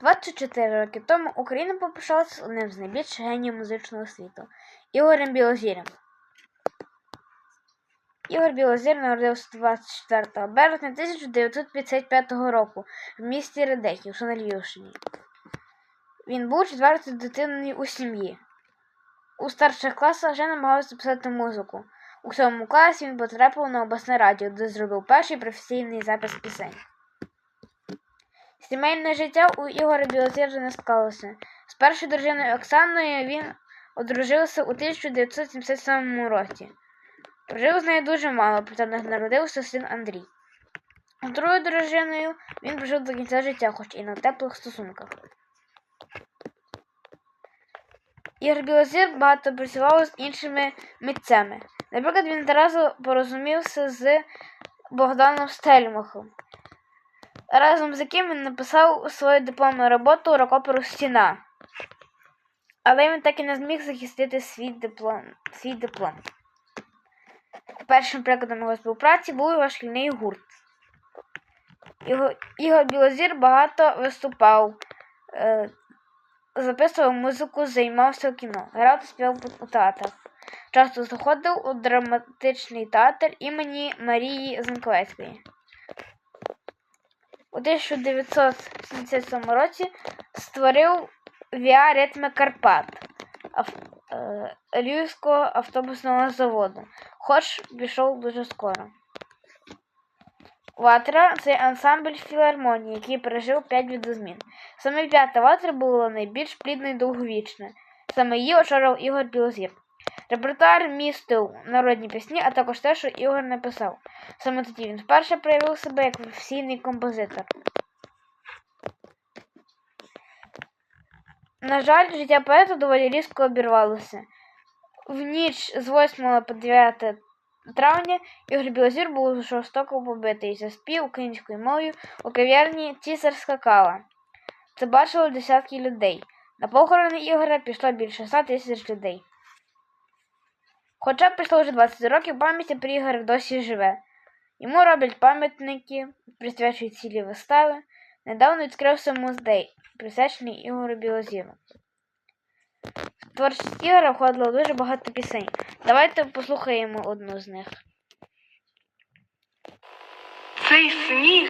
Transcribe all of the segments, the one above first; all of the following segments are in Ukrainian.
24 роки тому Україна попрощалася одним з найбільших геніїв музичного світу Ігорем Білозірем. Ігор Білозір народився 24 березня 1955 року в місті Редехів, що на Львівщині. Він був четвертою дитиною у сім'ї. У старших класах вже намагався писати музику. У сьомому класі він потрапив на обласне радіо, де зробив перший професійний запис пісень. Сімейне життя у Ігоря Білозіржа не склалося. З першою дружиною Оксаною він одружився у 1977 році. Прожив з нею дуже мало, проте народився син Андрій. З другою дружиною він прожив до кінця життя, хоч і на теплих стосунках. Ігор Білозір багато працював з іншими митцями. Наприклад, він одразу порозумівся з Богданом Стельмахом, разом з яким він написав свою дипломну роботу рокоперу Стіна. Але він так і не зміг захистити свій диплом. Свій диплом. Першим прикладом його співпраці був його шкільний гурт. Його, Ігор Білозір багато виступав, е, записував музику, займався в кіно, грав та співав у театрах. Часто заходив у драматичний театр імені Марії Занковецької. У 1977 році створив Віа Ритми Карпат е, Львівського автобусного заводу, хоч пішов дуже скоро. Ватра це ансамбль філармонії, який пережив п'ять відозмін. Саме п'ята ватра була найбільш плідна і довговічна. Саме її очолював Ігор Білозір. Репертуар містив народні пісні, а також те, що Ігор написав. Саме тоді він вперше проявив себе як професійний композитор. На жаль, життя поета доволі різко обірвалося. В ніч з 8 по 9 травня Ігор Білозір був жорстоко побитий за спів українською мовою у кав'ярні Цісарська кава. Це бачило десятки людей. На похорони Ігоря пішло більше 100 тисяч людей. Хоча пройшло вже 20 років, пам'ять про Ігоря досі живе. Йому роблять пам'ятники, присвячують цілі вистави. Недавно відкрився музей, присвячений Ігорю Білозіру. В творчість Ігора входило дуже багато пісень. Давайте послухаємо одну з них. Цей сніг.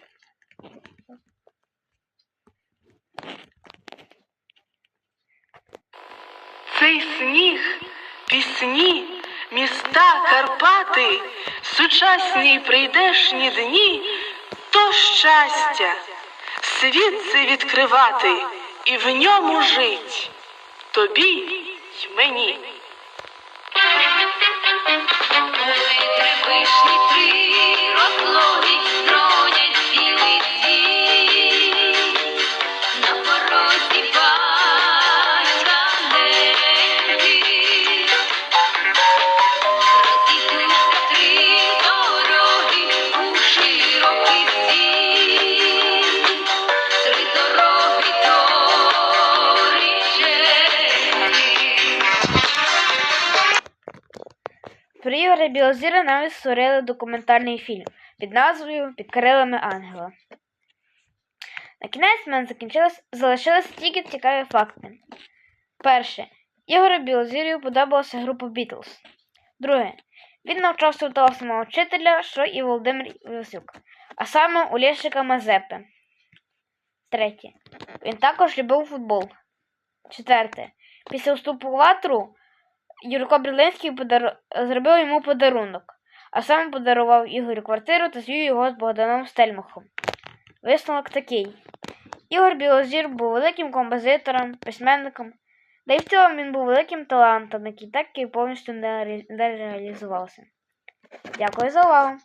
Цей сніг, пісні, міста, Карпати, сучасні й прийдешні дні, то щастя, світ це відкривати і в ньому жить тобі й мені. Вишні три Про Ігоря Білозіра навіть створили документальний фільм під назвою Під крилами ангела. На кінець мене закінчилось, залишилися тільки цікаві факти. Перше. Ігорю Білозір'ю подобалася група Бітлз. Друге. Він навчався у того самого вчителя, що і Володимир Івасюк, а саме у Лєшика Мазепи. Третє. Він також любив футбол. Четверте. Після вступу в ватру Юрко Брілинський подар... зробив йому подарунок, а саме подарував Ігорю квартиру та звів його з Богданом Стельмахом. Висновок такий. Ігор Білозір був великим композитором, письменником, да й в цілому він був великим талантом, який так і повністю не реалізувався. Дякую за увагу!